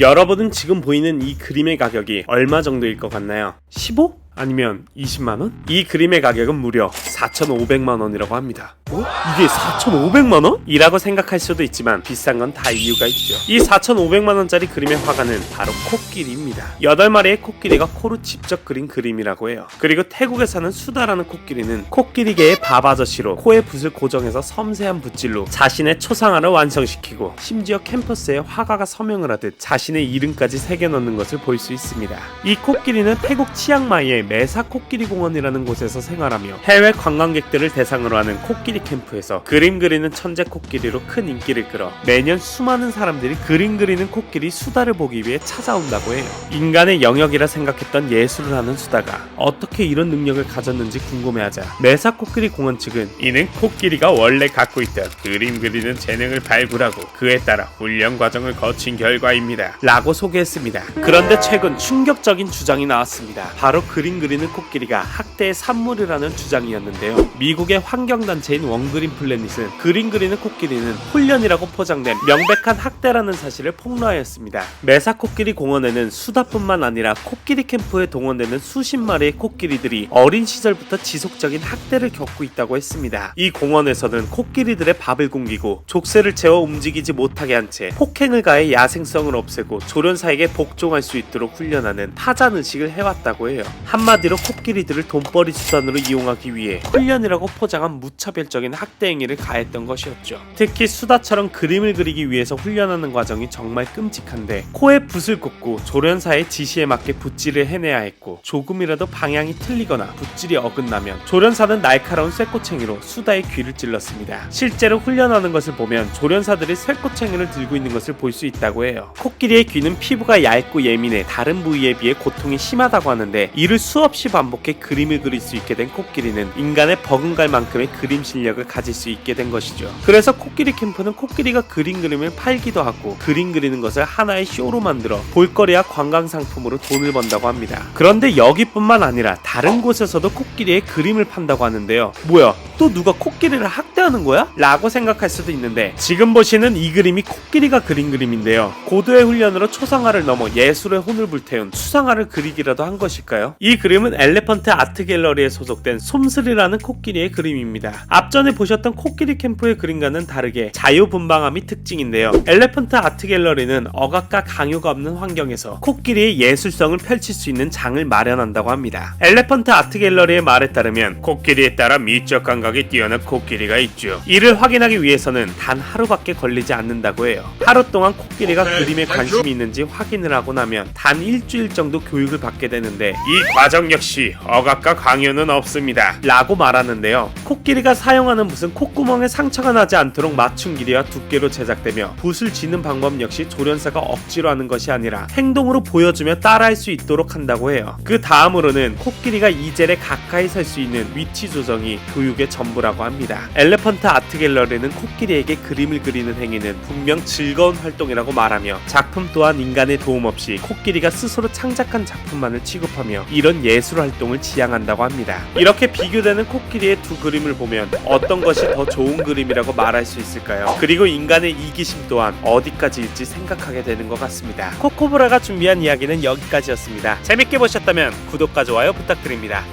여러분은 지금 보이는 이 그림의 가격이 얼마 정도일 것 같나요? 15? 아니면 20만원? 이 그림의 가격은 무려 4,500만원이라고 합니다. 어? 이게 4,500만원? 이라고 생각할 수도 있지만 비싼 건 다 이유가 있죠. 이 4,500만원짜리 그림의 화가는 바로 코끼리입니다. 8마리의 코끼리가 코로 직접 그린 그림이라고 해요. 그리고 태국에 사는 수다라는 코끼리는 코끼리계의 밥 아저씨로 코에 붓을 고정해서 섬세한 붓질로 자신의 초상화를 완성시키고 심지어 캠퍼스에 화가가 서명을 하듯 자신의 이름까지 새겨 넣는 것을 볼 수 있습니다. 이 코끼리는 태국 치앙마이의 메사 코끼리 공원이라는 곳에서 생활하며 해외 관광객들을 대상으로 하는 코끼리 캠프에서 그림 그리는 천재 코끼리로 큰 인기를 끌어 매년 수많은 사람들이 그림 그리는 코끼리 수다를 보기 위해 찾아온다고 해요. 인간의 영역이라 생각했던 예술을 하는 수다가 어떻게 이런 능력을 가졌는지 궁금해하자 메사 코끼리 공원 측은 이는 코끼리가 원래 갖고 있던 그림 그리는 재능을 발굴하고 그에 따라 훈련 과정을 거친 결과입니다. 라고 소개했습니다. 그런데 최근 충격적인 주장이 나왔습니다. 바로 그림 그리는 코끼리가 학대의 산물이라는 주장이었는데요. 미국의 환경단체인 원그린 플래닛은 그리는 코끼리는 훈련이라고 포장된 명백한 학대라는 사실을 폭로하였습니다. 메사 코끼리 공원에는 수다뿐만 아니라 코끼리 캠프에 동원되는 수십 마리의 코끼리들이 어린 시절부터 지속적인 학대를 겪고 있다고 했습니다. 이 공원에서는 코끼리들의 밥을 굶기고 족쇄를 채워 움직이지 못하게 한 채 폭행을 가해 야생성을 없애고 조련사에게 복종할 수 있도록 훈련하는 파잔 의식을 해왔다고 해요. 한 마디로 코끼리들을 돈벌이 수단으로 이용하기 위해 훈련이라고 포장한 무차별적인 학대 행위를 가했던 것이었죠. 특히 수다처럼 그림을 그리기 위해서 훈련하는 과정이 정말 끔찍한데 코에 붓을 꽂고 조련사의 지시에 맞게 붓질을 해내야 했고 조금이라도 방향이 틀리거나 붓질이 어긋나면 조련사는 날카로운 쇠꼬챙이로 수다의 귀를 찔렀습니다. 실제로 훈련하는 것을 보면 조련사들이 쇠꼬챙이를 들고 있는 것을 볼 수 있다고 해요. 코끼리의 귀는 피부가 얇고 예민해 다른 부위에 비해 고통이 심하다고 하는데 이를 수 없이 반복해 그림을 그릴 수 있게 된 코끼리는 인간의 버금갈 만큼의 그림 실력을 가질 수 있게 된 것이죠. 그래서 코끼리 캠프는 코끼리가 그림 그림을 팔기도 하고 그림 그리는 것을 하나의 쇼로 만들어 볼거리와 관광 상품으로 돈을 번다고 합니다. 그런데 여기뿐만 아니라 다른 곳에서도 코끼리의 그림을 판다고 하는데요. 뭐야? 또 누가 코끼리를 학대하는 거야? 라고 생각할 수도 있는데 지금 보시는 이 그림이 코끼리가 그린 그림인데요. 고도의 훈련으로 초상화를 넘어 예술의 혼을 불태운 수상화를 그리기라도 한 것일까요? 이 그림은 엘레펀트 아트 갤러리에 소속된 솜슬이라는 코끼리의 그림입니다. 앞전에 보셨던 코끼리 캠프의 그림과는 다르게 자유분방함이 특징인데요. 엘레펀트 아트 갤러리는 억압과 강요가 없는 환경에서 코끼리의 예술성을 펼칠 수 있는 장을 마련한다고 합니다. 엘레펀트 아트 갤러리의 말에 따르면 코끼리에 따라 미적 감각 이 뛰어난 코끼리가 있죠. 이를 확인하기 위해서는 단 하루밖에 걸리지 않는다고 해요. 하루 동안 코끼리가 그림에 관심이 있는지 확인을 하고 나면 단 일주일 정도 교육을 받게 되는데 이 과정 역시 억압과 강요는 없습니다. 라고 말하는데요. 코끼리가 사용하는 붓은 콧구멍에 상처가 나지 않도록 맞춤 길이와 두께로 제작되며 붓을 쥐는 방법 역시 조련사가 억지로 하는 것이 아니라 행동으로 보여주며 따라할 수 있도록 한다고 해요. 그 다음으로는 코끼리가 이 젤에 가까이 설 수 있는 위치 조정이 교육의 전부라고 합니다. 엘레펀트 아트 갤러리는 코끼리에게 그림을 그리는 행위는 분명 즐거운 활동이라고 말하며 작품 또한 인간의 도움 없이 코끼리가 스스로 창작한 작품만을 취급하며 이런 예술 활동을 지향한다고 합니다. 이렇게 비교되는 코끼리의 두 그림을 보면 어떤 것이 더 좋은 그림이라고 말할 수 있을까요? 그리고 인간의 이기심 또한 어디까지일지 생각하게 되는 것 같습니다. 코코브라가 준비한 이야기는 여기까지였습니다. 재밌게 보셨다면 구독과 좋아요 부탁드립니다.